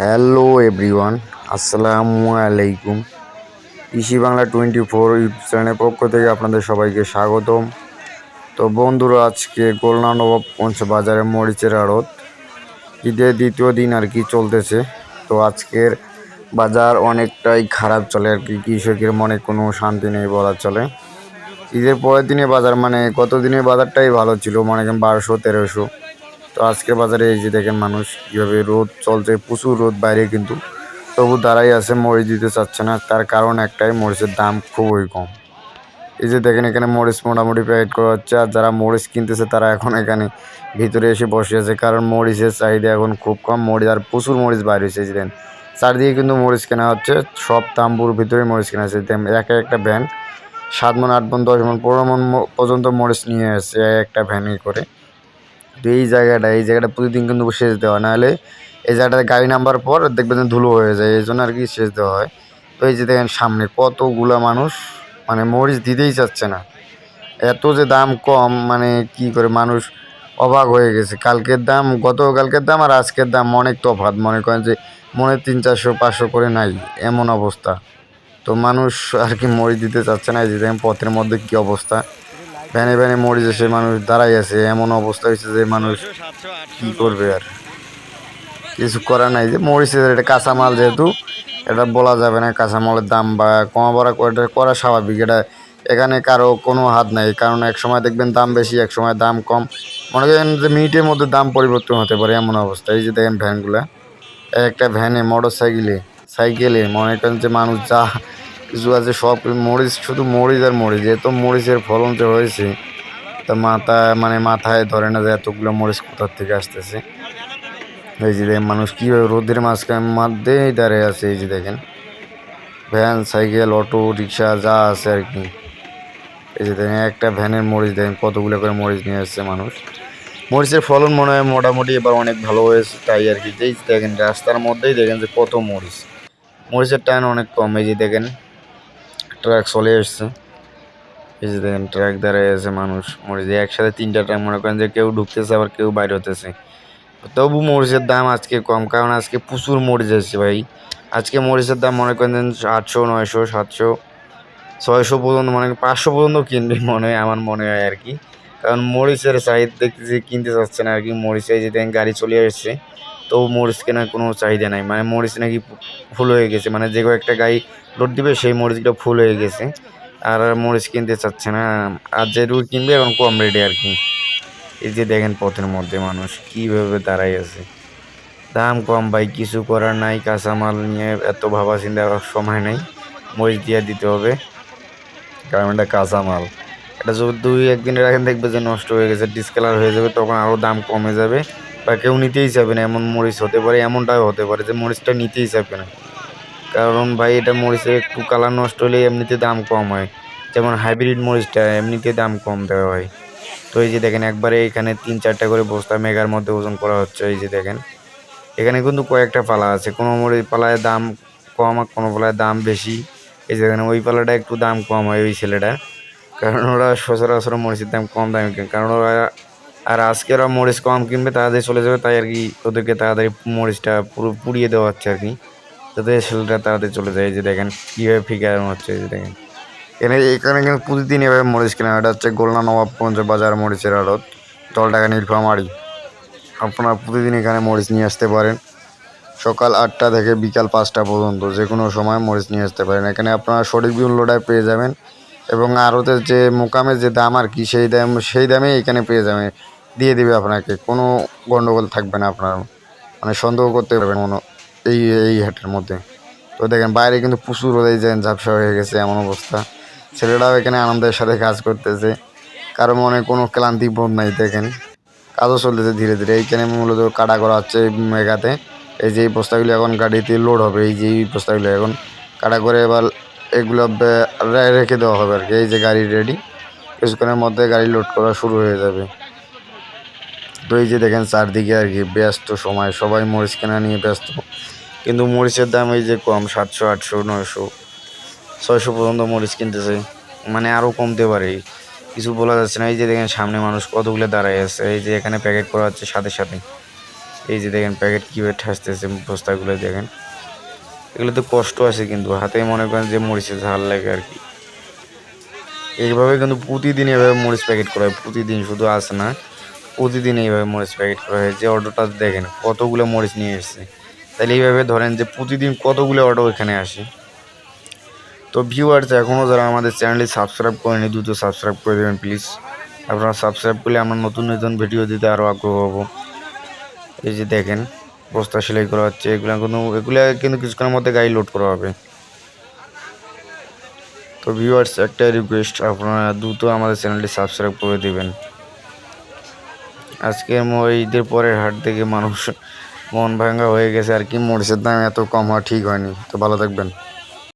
Hello everyone আসসালামু আলাইকুম কৃষি বাংলা টোয়েন্টি ফোর ইউটিউব চ্যানেলের পক্ষ থেকে আপনাদের সবাইকে স্বাগতম। তো বন্ধুরা, আজকে গোলনা নবাব পঞ্চ বাজারে মরিচের আড়ত। ঈদের দ্বিতীয় দিন আর কি চলতেছে। তো আজকের বাজার অনেকটাই খারাপ চলে আর কি। কৃষকের মনে কোনো শান্তি নেই বলা চলে। ঈদের পরের দিনে বাজার মানে গত দিনের বাজারটাই ভালো ছিল, মনে করেন বারোশো, তেরোশো। তো আজকে বাজারে এই যে দেখেন মানুষ কীভাবে রোদ চলছে, প্রচুর রোদ বাইরে কিন্তু। তবু দাঁড়াই আছে, মরিচ দিতে চাচ্ছে না, তার কারণ একটাই, মরিচের দাম খুবই কম। এই যে দেখেন এখানে মরিচ মোটামুটি প্যাকেট করা হচ্ছে, আর যারা মরিচ কিনতেছে তারা এখন এখানে ভিতরে এসে বসে আছে, কারণ মরিচের চাহিদা এখন খুব কম, মরিচ আর প্রচুর মরিচ বাইরে হয়েছে দেন চারদিকে কিন্তু মরিচ কেনা হচ্ছে, সব তাম্বুর ভিতরে মরিচ কেনা হচ্ছে এক একটা ভ্যান, সাত মন, আট মন, দশ মন, পনেরো মন পর্যন্ত মরিচ নিয়ে আসছে একটা ভ্যানে করে। তো এই জায়গাটা এই জায়গাটা প্রতিদিন কিন্তু সেচ দেওয়া হয়। নাহলে এই জায়গাটাতে গাড়ি নাম্বার পর দেখবেন যে ধুলো হয়ে যায়, এই জন্য আর কি সেচ দেওয়া হয়। তো এই যে দেখেন সামনে কতগুলা মানুষ মানে মরিচ দিতেই চাচ্ছে না। এত যে দাম কম মানে কি করে মানুষ অবাক হয়ে গেছে। কালকের দাম, গতকালকের দাম আর আজকের দাম অনেক তফাৎ। মনে করেন যে মনে তিন চারশো, পাঁচশো করে নাই, এমন অবস্থা। তো মানুষ আর কি মরিচ দিতে চাচ্ছে না। এই যে দেখেন পথের মধ্যে কি অবস্থা। ভ্যানে ভ্যানে মরিচ এসে মানুষ দাঁড়াই আছে, এমন অবস্থা হয়েছে যে মানুষ কি করবে আর? কিছু করার নাই যে মরিচের এটা কাঁচামাল যেহেতু, এটা বলা যাবে না কাঁচামালের দাম বা কমা বাড়া এটা করা স্বাভাবিক, এটা এখানে কারও কোনো হাত নাই, কারণ এক সময় দেখবেন দাম বেশি, এক সময় দাম কম। মনে করেন যে মিনিটের মধ্যে দাম পরিবর্তন হতে পারে এমন অবস্থা, এই যে দেখেন ভ্যানগুলা, একটা ভ্যানে মোটর সাইকেলে সাইকেলে, মনে করেন যে মানুষ যা কিছু আছে, সব মরিচ, শুধু মরিচ আর মরিচ এত মরিচের ফলন যে হয়েছে, তা মাথা মানে মাথায় ধরে না যে এতগুলো মরিচ কোথার থেকে আসতেছে। এই যে দেখেন মানুষ কীভাবে রোদের মাঝখানে মধ্যেই দাঁড়িয়ে আছে, এই যে দেখেন। ভ্যান, সাইকেল, অটো, রিক্সা, যা আছে আর কি। এই যে দেখেন, একটা ভ্যানের মরিচ, দেখেন কতগুলো করে মরিচ নিয়ে আসছে মানুষ। মরিচের ফলন মনে হয় মোটামুটি এবার অনেক ভালো হয়েছে, তাই আর কি। যেই দেখেন, রাস্তার মধ্যেই দেখেন যে কত মরিচ। মরিচের টান অনেক কম, এই যে দেখেন। ট্রাক চলে এসছে এই যে দেখেন, ট্রাক দাঁড়ায় আছে মানুষ। মরিচ একসাথে তিনটা ট্রাক, মনে করেন যে কেউ ঢুকতেছে, আবার কেউ বাইরে হতেছে তবু মরিচের দাম আজকে কম, কারণ আজকে প্রচুর মরিচ এসেছে ভাই। আজকে মরিচের দাম মনে করেন যে আটশো, নয়শো, সাতশো, ছয়শো পর্যন্ত, মনে করেন পাঁচশো পর্যন্ত কিনবে মনে হয়, আমার মনে হয় আর কি। কারণ মরিচের চাহিদা দেখতেছি কিনতে চাচ্ছে না আর কি, মরিচে যে গাড়ি চলে এসছে তো মরিচ কেনার কোনো চাহিদা নাই। মানে মরিচ নাকি ফুল হয়ে গেছে। মানে যে একটা গাড়ি লোড দিবে, সেই মরিচটা ফুল হয়ে গেছে। আর মরিচ কিনতে চাচ্ছে না। আর যেটুকু কিনবে, এখন কম রেটে আর কি। এই যে দেখেন পথের মধ্যে মানুষ কীভাবে দাঁড়াই আছে। দাম কম ভাই, কিছু করার নাই। কাঁচামাল নিয়ে এত ভাবা চিন্তা সময় নেই। মরিচ দিয়ে দিতে হবে। কারণ এটা কাঁচামাল। এটা যদি দুই, একদিনের আগে দেখবে যে নষ্ট হয়ে গেছে ডিসকালার হয়ে যাবে, তখন আরও দাম কমে যাবে। বা কেউ নিতেই চাবে না, এমন মরিচ হতে পারে, এমনটাও হতে পারে যে মরিচটা নিতেই চাবে না। কারণ ভাই, এটা মরিচের একটু কালার নষ্ট হলে এমনিতে দাম কম হয়। যেমন হাইব্রিড মরিচটা, এমনিতে দাম কম দেওয়া হয়। তো এই যে দেখেন, একবারে এখানে তিন চারটা করে বস্তা মেঘার মধ্যে ওজন করা হচ্ছে, এই যে দেখেন। এখানে কিন্তু কয়েকটা পালা আছে, কোনো মরিচ পালায় দাম কম আর কোনো পালায় দাম বেশি। এই যে দেখেন, ওই পালাটা একটু দাম কম হয়, ওই ছেলেটা। কারণ ওরা সচরাচর মরিচের দাম কম দামে কারণ ওরা আর আজকে ওরা মরিচ কম কিনবে, তাড়াতাড়ি চলে যাবে, তাই আর কি ওদেরকে তাড়াতাড়ি মরিচটা পুরো পুড়িয়ে দেওয়া হচ্ছে আর কি। যাতে ছেলেটা তাড়াতাড়ি চলে যায় যে দেখেন, কীভাবে ফিকার হচ্ছে যে দেখেন। এখানে এখানে কিন্তু প্রতিদিন এভাবে মরিচ কেনা। এটা হচ্ছে গোলনা নবাবগঞ্জ বাজার মরিচের আড়ত জলটাকা নীলফামারি। আপনারা প্রতিদিন এখানে মরিচ নিয়ে আসতে পারেন। সকাল আটটা থেকে বিকাল পাঁচটা পর্যন্ত যে কোনো সময় মরিচ নিয়ে আসতে পারেন। এখানে আপনারা সঠিক মূল্যটায় পেয়ে যাবেন এবং আড়তের যে মোকামের যে দাম আর কি, সেই দাম, সেই দামে এখানে পেয়ে যাবেন। দিয়ে দেবে আপনাকে। কোনো গণ্ডগোল থাকবে না আপনার। মানে সন্দেহ করতে পারবেন কোনো এই এই হাটের মধ্যে। তো দেখেন, বাইরে কিন্তু প্রচুর রোদে যে ঝাপসা হয়ে গেছে এমন অবস্থা। ছেলেরাও এখানে আনন্দের সাথে কাজ করতেছে। কারও মনে কোনো ক্লান্তি বোধ নাই, দেখেন। কাজও চলতেছে ধীরে ধীরে। এইখানে মূলত কাটা করা হচ্ছে মেঘাতে। এই যে এই বস্তাগুলো এখন গাড়িতে লোড হবে, এই যে এই বস্তাগুলো এখন কাটা করে এবার এগুলো রেখে দেওয়া হবে আর কি। এই যে গাড়ি রেডি কিছুক্ষণের মধ্যে গাড়ি লোড করা শুরু হয়ে যাবে। তো এই যে দেখেন চারদিকে আর কি ব্যস্ত সময়, সবাই মরিচ কেনা নিয়ে ব্যস্ত। কিন্তু মরিচের দাম এই যে কম, সাতশো, আটশো, নয়শো, ছয়শো পর্যন্ত মরিচ কিনতেছে। মানে আরও কমতে পারে। কিছু বলা যাচ্ছে না, এই যে দেখেন সামনে মানুষ কতগুলো দাঁড়ায় আছে, এই যে এখানে প্যাকেট করা হচ্ছে সাথে সাথে। এই যে দেখেন প্যাকেট কীভাবে ঠাসতেছে বস্তাগুলো দেখেন। এগুলো তো কষ্ট আছে কিন্তু, হাতে মনে করেন যে মরিচের ঝাল লাগে আর কি। এইভাবে কিন্তু প্রতিদিন এভাবে মরিচ প্যাকেট করা হয়, প্রতিদিন শুধু আসে না। প্রতিদিন এইভাবে মরিচ প্যাকেট করা হয়, যে অর্ডারটা দেখেন, কতগুলো মরিচ নিয়ে এসছে। তাহলে এইভাবে ধরেন যে প্রতিদিন কতগুলো অর্ডার এখানে আসে। তো ভিউয়ার্স এখনও যারা আমাদের চ্যানেলটি সাবস্ক্রাইব করেনি, দ্রুত সাবস্ক্রাইব করে দেবেন প্লিজ আপনারা সাবস্ক্রাইব করলে আমরা নতুন নতুন ভিডিও দিতে আরও আগ্রহ হব। এই যে দেখেন, বস্তা সেলাই করা হচ্ছে, এগুলো কোনো, এগুলো কিন্তু কিছুক্ষণের মধ্যে গাড়ি লোড করা হবে। তো ভিউয়ার্স একটাই রিকোয়েস্ট আপনারা দ্রুত আমাদের চ্যানেলটি সাবস্ক্রাইব করে দেবেন। আজকে ঈদের পরের হাট থেকে মানুষ মন ভাঙ্গা হয়ে গেছে আর কি, মরিচের দাম এত কম হওয়া ঠিক হয়নি। তো ভালো থাকবেন।